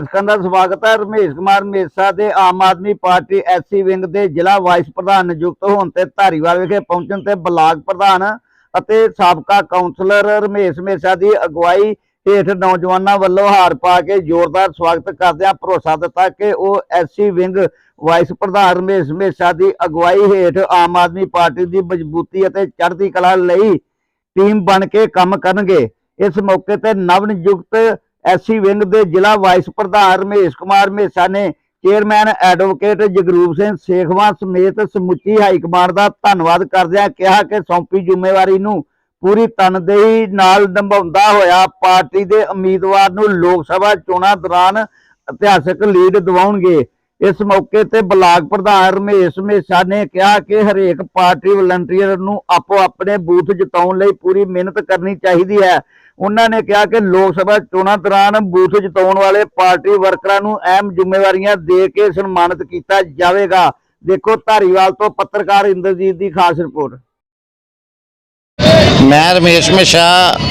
ਦਰਸ਼ਕਾਂ ਦਾ ਸਵਾਗਤ ਹੈ। ਰਮੇਸ਼ ਕੁਮਾਰ ਮੇਸਾ ਦੇ Aam Aadmi party SC wing ਦੇ ਜ਼ਿਲ੍ਹਾ ਵਾਈਸ ਪ੍ਰਧਾਨ ਨਿਯੁਕਤ ਹੋਣ ਤੇ ਧਾਰੀਵਾਲ ਵਿਖੇ ਪਹੁੰਚਣ ਤੇ ਬਲਾਕ ਪ੍ਰਧਾਨ ਅਤੇ ਸਾਬਕਾ ਕਾਉਂਸਲਰ ਰਮੇਸ਼ ਮੇਸਾ ਦੀ ਅਗਵਾਈ ਹੇਠ ਨੌਜਵਾਨਾਂ ਵੱਲੋਂ ਹਾਰ ਪਾ ਕੇ ਜ਼ੋਰਦਾਰ ਸਵਾਗਤ ਕਰਦਿਆਂ ਭਰੋਸਾ ਦਿੱਤਾ ਕਿ ਉਹ ਐਸਸੀ ਵਿੰਗ ਵਾਈਸ ਪ੍ਰਧਾਨ ਰਮੇਸ਼ ਮੇਸਾ ਦੀ ਅਗਵਾਈ ਹੇਠ ਆਮ ਆਦਮੀ ਪਾਰਟੀ ਦੀ ਮਜ਼ਬੂਤੀ ਅਤੇ ਚੜ੍ਹਦੀ ਕਲਾ ਲਈ ਟੀਮ ਬਣ ਕੇ ਕੰਮ ਕਰਨਗੇ। ਇਸ ਮੌਕੇ ਤੇ ਨਵ ਨਿਯੁਕਤ ਐਸਸੀ ਵਿੰਗ ਦੇ ਜ਼ਿਲ੍ਹਾ ਵਾਈਸ ਪ੍ਰਧਾਨ ਰਮੇਸ਼ ਕੁਮਾਰ ਮੇਸਾ ਨੇ ਚੇਅਰਮੈਨ ਐਡਵੋਕੇਟ ਜਗਰੂਪ ਸਿੰਘ ਸੇਖਵਾਂ ਸਮੇਤ ਸਮੁੱਚੀ ਹਾਈ ਕਮਾਂਡ ਦਾ ਧੰਨਵਾਦ ਕਰਦਿਆਂ ਕਿਹਾ ਕਿ ਸੌਂਪੀ ਜ਼ਿੰਮੇਵਾਰੀ ਨੂੰ ਪੂਰੀ ਤਨਦੇਹੀ ਨਾਲ ਨਿਭਾਉਂਦਾ ਹੋਇਆ ਪਾਰਟੀ ਦੇ ਉਮੀਦਵਾਰ ਨੂੰ ਲੋਕ ਸਭਾ ਚੋਣਾਂ ਦੌਰਾਨ ਇਤਿਹਾਸਕ ਲੀਡ ਦਿਵਾਉਣਗੇ। ਇਸ ਮੌਕੇ ਤੇ ਬਲਾਕ ਪ੍ਰਧਾਨ ਰਮੇਸ਼ ਮੇਸਾ ਨੇ ਕਿਹਾ ਕਿ ਹਰੇਕ ਪਾਰਟੀ ਵਲੰਟੀਅਰ ਨੂੰ ਆਪੋ ਆਪਣੇ ਬੂਥ ਜਿਤਾਉਣ ਲਈ ਪੂਰੀ ਮਿਹਨਤ ਕਰਨੀ ਚਾਹੀਦੀ ਹੈ। ਉਹਨਾਂ ਨੇ ਕਿਹਾ ਕਿ ਲੋਕ ਸਭਾ ਚੋਣਾਂ ਦੌਰਾਨ ਬੂਥ ਜਿਤਾਉਣ ਵਾਲੇ ਪਾਰਟੀ ਵਰਕਰਾਂ ਨੂੰ ਅਹਿਮ ਜ਼ਿੰਮੇਵਾਰੀਆਂ ਦੇ ਕੇ ਸਨਮਾਨਿਤ ਕੀਤਾ ਜਾਵੇਗਾ। ਦੇਖੋ ਧਾਰੀਵਾਲ ਤੋਂ ਪੱਤਰਕਾਰ ਇੰਦਰਜੀਤ ਦੀ ਖਾਸ ਰਿਪੋਰਟ। ਮੈਂ ਰਮੇਸ਼ ਮਿਸ਼ਾ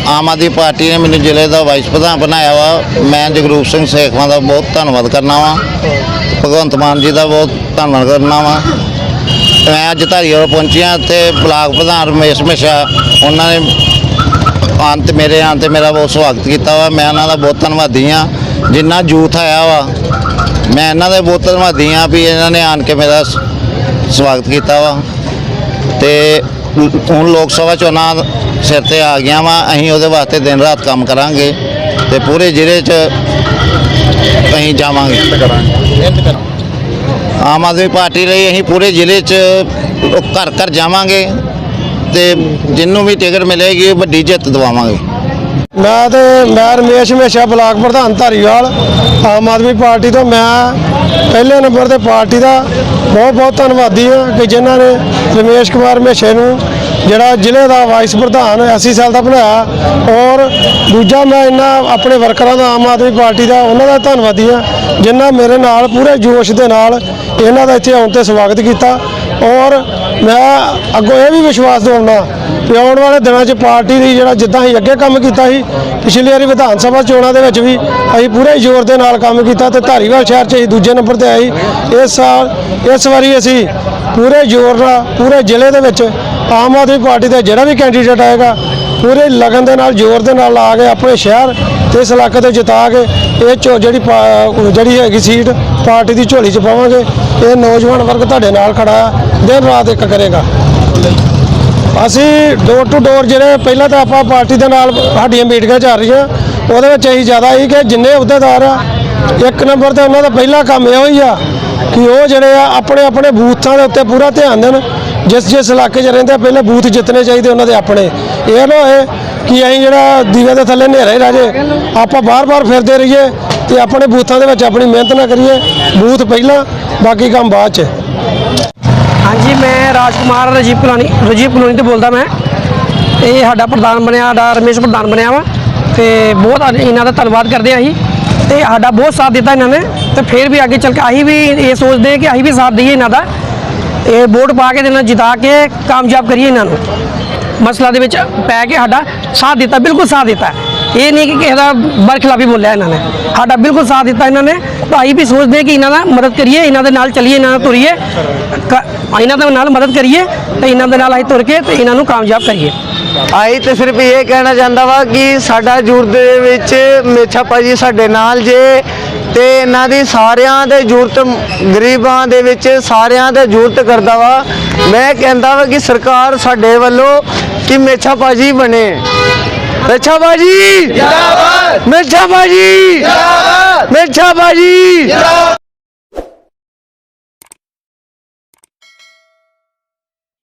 ਆਮ ਆਦਮੀ ਪਾਰਟੀ ਨੇ ਮੈਨੂੰ ਜ਼ਿਲ੍ਹੇ ਦਾ ਵਾਈਸ ਪ੍ਰਧਾਨ ਬਣਾਇਆ ਵਾ। ਮੈਂ ਜਗਰੂਪ ਸਿੰਘ ਸੇਖਵਾਂ ਦਾ ਬਹੁਤ ਧੰਨਵਾਦ ਕਰਨਾ ਵਾ। ਭਗਵੰਤ ਮਾਨ ਜੀ ਦਾ ਬਹੁਤ ਧੰਨਵਾਦ ਕਰਨਾ ਵਾ। ਮੈਂ ਅੱਜ ਧਾਰੀਵਾਲ ਪਹੁੰਚਿਆ ਤੇ ਬਲਾਕ ਪ੍ਰਧਾਨ ਰਮੇਸ਼ ਮਿਸ਼ਾ ਉਹਨਾਂ ਨੇ ਆਉਣ ਤੇ ਮੇਰੇ ਆਉਣ ਤੇ ਮੇਰਾ ਬਹੁਤ ਸਵਾਗਤ ਕੀਤਾ ਵਾ। ਮੈਂ ਉਹਨਾਂ ਦਾ ਬਹੁਤ ਧੰਨਵਾਦੀ ਆ। ਜਿੰਨਾ ਜੂਥ ਆਇਆ ਵਾ, ਮੈਂ ਇਹਨਾਂ ਦੇ ਬਹੁਤ ਧੰਨਵਾਦੀ ਆ ਵੀ ਇਹਨਾਂ ਨੇ ਆਣ ਕੇ ਮੇਰਾ ਸਵਾਗਤ ਕੀਤਾ ਵਾ। ਤੇ ਹੁਣ ਲੋਕ ਸਭਾ ਚੋਣਾਂ ਸਿਰ ਤੇ ਆ ਗਿਆ ਵਾ। ਅਸੀਂ ਉਹਦੇ ਵਾਸਤੇ ਦਿਨ ਰਾਤ ਕੰਮ ਕਰਾਂਗੇ ਤੇ ਪੂਰੇ ਜ਼ਿਲ੍ਹੇ 'ਚ ਅਸੀਂ ਜਾਵਾਂਗੇ। ਆਮ ਆਦਮੀ ਪਾਰਟੀ ਲਈ ਅਸੀਂ ਪੂਰੇ ਜ਼ਿਲ੍ਹੇ 'ਚ ਘਰ ਘਰ ਜਾਵਾਂਗੇ ਤੇ ਜਿੰਨੂੰ ਵੀ ਟਿਕਟ ਮਿਲੇਗੀ ਵੱਡੀ ਜਿੱਤ ਦਿਵਾਵਾਂਗੇ। ਮੈਂ ਤੇ ਮੈਂ ਰਮੇਸ਼ ਹਮੇਸ਼ਾ ਬਲਾਕ ਪ੍ਰਧਾਨ ਧਾਰੀਵਾਲ ਆਮ ਆਦਮੀ ਪਾਰਟੀ ਤੋਂ ਮੈਂ ਪਹਿਲੇ ਨੰਬਰ ਤੇ ਪਾਰਟੀ ਦਾ ਬਹੁਤ ਬਹੁਤ ਧੰਨਵਾਦੀ ਹਾਂ ਕਿ ਜਿਨ੍ਹਾਂ ਨੇ ਰਮੇਸ਼ ਕੁਮਾਰ ਹਮੇਸ਼ੇ ਨੂੰ ਜਿਹੜਾ ਜ਼ਿਲ੍ਹੇ ਦਾ ਵਾਈਸ ਪ੍ਰਧਾਨ 80 ਸਾਲ ਦਾ ਬਣਾਇਆ ਔਰ ਦੂਜਾ ਮੈਂ ਇਹਨਾਂ ਆਪਣੇ ਵਰਕਰਾਂ ਦਾ, ਆਮ ਆਦਮੀ ਪਾਰਟੀ ਦਾ, ਉਹਨਾਂ ਦਾ ਧੰਨਵਾਦੀ ਹਾਂ ਜਿਨ੍ਹਾਂ ਮੇਰੇ ਨਾਲ ਪੂਰੇ ਜੋਸ਼ ਦੇ ਨਾਲ ਇਹਨਾਂ ਦਾ ਇੱਥੇ ਆਉਣ ਤੇ ਸਵਾਗਤ ਕੀਤਾ। ਔਰ ਮੈਂ ਅੱਗੋਂ ਇਹ ਵੀ ਵਿਸ਼ਵਾਸ ਦਿਵਾਉਣਾ ਕਿ ਆਉਣ ਵਾਲੇ ਦਿਨਾਂ 'ਚ ਪਾਰਟੀ ਦੀ ਜਿਹੜਾ ਜਿੱਦਾਂ ਅਸੀਂ ਅੱਗੇ ਕੰਮ ਕੀਤਾ ਸੀ, ਪਿਛਲੀ ਵਾਰੀ ਵਿਧਾਨ ਸਭਾ ਚੋਣਾਂ ਦੇ ਵਿੱਚ ਵੀ ਅਸੀਂ ਪੂਰੇ ਜ਼ੋਰ ਦੇ ਨਾਲ ਕੰਮ ਕੀਤਾ ਤੇ ਧਾਰੀਵਾਲ ਸ਼ਹਿਰ 'ਚ ਅਸੀਂ ਦੂਜੇ ਨੰਬਰ ਤੇ ਆਈ ਇਸ ਸਾਲ, ਇਸ ਵਾਰੀ ਅਸੀਂ ਪੂਰੇ ਜ਼ੋਰ ਨਾਲ, ਪੂਰੇ ਜ਼ਿਲ੍ਹੇ ਦੇ ਵਿੱਚ ਆਮ ਆਦਮੀ ਪਾਰਟੀ ਦਾ ਜਿਹੜਾ ਵੀ ਕੈਂਡੀਡੇਟ ਆਏਗਾ ਪੂਰੇ ਲਗਨ ਦੇ ਨਾਲ ਜ਼ੋਰ ਦੇ ਨਾਲ ਆ ਕੇ ਆਪਣੇ ਸ਼ਹਿਰ ਤੇ ਇਸ ਇਲਾਕੇ 'ਤੇ ਜਿਤਾ ਕੇ ਇਹ ਚੋ ਜਿਹੜੀ ਪਾ- ਜਿਹੜੀ ਹੈਗੀ ਸੀਟ ਪਾਰਟੀ ਦੀ ਝੋਲੀ 'ਚ ਪਾਵਾਂਗੇ। ਇਹ ਨੌਜਵਾਨ ਵਰਗ ਤੁਹਾਡੇ ਨਾਲ ਖੜਾ ਹੈ, ਦਿਨ ਰਾਤ ਇੱਕ ਕਰੇਗਾ। ਅਸੀਂ ਡੋਰ ਟੂ ਡੋਰ ਜਿਹੜੇ ਪਹਿਲਾਂ ਤਾਂ ਆਪਾਂ ਪਾਰਟੀ ਦੇ ਨਾਲ ਸਾਡੀਆਂ ਮੀਟਿੰਗਾਂ ਚੱਲ ਰਹੀਆਂ ਉਹਦੇ ਵਿੱਚ ਇਹੀ ਜ਼ਿਆਦਾ ਹੀ ਕਿ ਜਿੰਨੇ ਅਹੁਦੇਦਾਰ ਆ ਇੱਕ ਨੰਬਰ ਤੇ ਉਹਨਾਂ ਦਾ ਪਹਿਲਾ ਕੰਮ ਇਹੋ ਹੀ ਆ ਕਿ ਉਹ ਜਿਹੜੇ ਆ ਆਪਣੇ ਆਪਣੇ ਬੂਥਾਂ ਦੇ ਉੱਤੇ ਪੂਰਾ ਧਿਆਨ ਦੇਣ। ਜਿਸ ਜਿਸ ਇਲਾਕੇ 'ਚ ਰਹਿੰਦੇ ਆ, ਪਹਿਲੇ ਬੂਥ ਜਿੱਤਣੇ ਚਾਹੀਦੇ ਉਹਨਾਂ ਦੇ ਆਪਣੇ। ਇਹ ਨਾ ਹੋਏ ਕਿ ਅਸੀਂ ਜਿਹੜਾ ਦੀਵੇ ਦੇ ਥੱਲੇ ਹਨੇਰਾ ਹੀ ਰਹਿ ਆਪਾਂ ਬਾਰ-ਬਾਰ ਫਿਰਦੇ ਰਹੀਏ ਤੇ ਆਪਣੇ ਬੂਥਾਂ ਦੇ ਵਿੱਚ ਆਪਣੀ ਮਿਹਨਤ ਨਾ ਕਰੀਏ, ਬੂਥ ਪਹਿਲਾਂ, ਬਾਕੀ ਕੰਮ ਬਾਅਦ 'ਚ। ਹਾਂਜੀ, ਮੈਂ ਰਾਜਕੁਮਾਰ ਰਜੀਵ ਕਲੋਨੀ ਰਜੀਵ ਕਲੋਨੀ ਤੋਂ ਬੋਲਦਾ ਮੈਂ। ਇਹ ਸਾਡਾ ਪ੍ਰਧਾਨ ਬਣਿਆ, ਸਾਡਾ ਰਮੇਸ਼ ਪ੍ਰਧਾਨ ਬਣਿਆ ਵਾ। ਤੇ ਬਹੁਤ ਇਹਨਾਂ ਦਾ ਧੰਨਵਾਦ ਕਰਦੇ ਹਾਂ ਅਸੀਂ। ਤੇ ਸਾਡਾ ਬਹੁਤ ਸਾਥ ਦਿੱਤਾ ਇਹਨਾਂ ਨੇ। ਤੇ ਫਿਰ ਵੀ ਅੱਗੇ ਚੱਲ ਕੇ ਅਸੀਂ ਵੀ ਇਹ ਸੋਚਦੇ ਹਾਂ ਕਿ ਅਸੀਂ ਵੀ ਸਾਥ ਦਈਏ ਇਹਨਾਂ ਦਾ। ਇਹ ਵੋਟ ਪਾ ਕੇ ਇਹਨਾਂ ਜਿਤਾ ਕੇ ਕਾਮਯਾਬ ਕਰੀਏ ਇਹਨਾਂ ਨੂੰ। ਮਸਲਾ ਦੇ ਵਿੱਚ ਪੈ ਕੇ ਸਾਡਾ ਸਾਥ ਦਿੱਤਾ, ਬਿਲਕੁਲ ਸਾਥ ਦਿੱਤਾ। ਇਹ ਨਹੀਂ ਕਿ ਕਿਸੇ ਦਾ ਬਰਖਲਾਫੀ ਬੋਲਿਆ ਇਹਨਾਂ ਨੇ। ਸਾਡਾ ਬਿਲਕੁਲ ਸਾਥ ਦਿੱਤਾ ਇਹਨਾਂ ਨੇ। ਭਾਈ ਵੀ ਸੋਚਦੇ ਕਿ ਇਹਨਾਂ ਦਾ ਮਦਦ ਕਰੀਏ, ਇਹਨਾਂ ਦੇ ਨਾਲ ਚੱਲੀਏ, ਇਹਨਾਂ ਨਾਲ ਤੁਰੀਏ। ਕ- ਇਹਨਾਂ ਦੇ ਨਾਲ ਮਦਦ ਕਰੀਏ ਤੇ ਇਹਨਾਂ ਦੇ ਨਾਲ ਅਸੀਂ ਤੁਰ ਕੇ ਤੇ ਇਹਨਾਂ ਨੂੰ ਕਾਮਯਾਬ ਕਰੀਏ। ਆਈ ਤੇ ਸਿਰਫ ਇਹ ਕਹਿਣਾ ਚਾਹੁੰਦਾ ਵਾ ਕਿ ਸਾਡਾ ਜੁਰਤ ਦੇ ਵਿੱਚ ਮੇਛਾ ਭਾਜੀ ਸਾਡੇ ਨਾਲ ਜੇ ਤੇ ਇਹਨਾਂ ਦੀ ਸਾਰਿਆਂ ਦੇ ਜੁਰਤ ਗਰੀਬਾਂ ਦੇ ਵਿੱਚ ਸਾਰਿਆਂ ਦਾ ਜੁਰਤ ਕਰਦਾ ਵਾ। ਮੈਂ ਕਹਿੰਦਾ ਵਾ ਕਿ ਸਰਕਾਰ ਸਾਡੇ ਵੱਲੋਂ ਕਿ ਮੇਛਾ ਭਾਜੀ ਬਣੇ। ਮੇਛਾ ਭਾਜੀ ਜਿੰਦਾਬਾਦ! ਮੇਛਾ ਭਾਜੀ ਜਿੰਦਾਬਾਦ! ਮੇਛਾ ਭਾਜੀ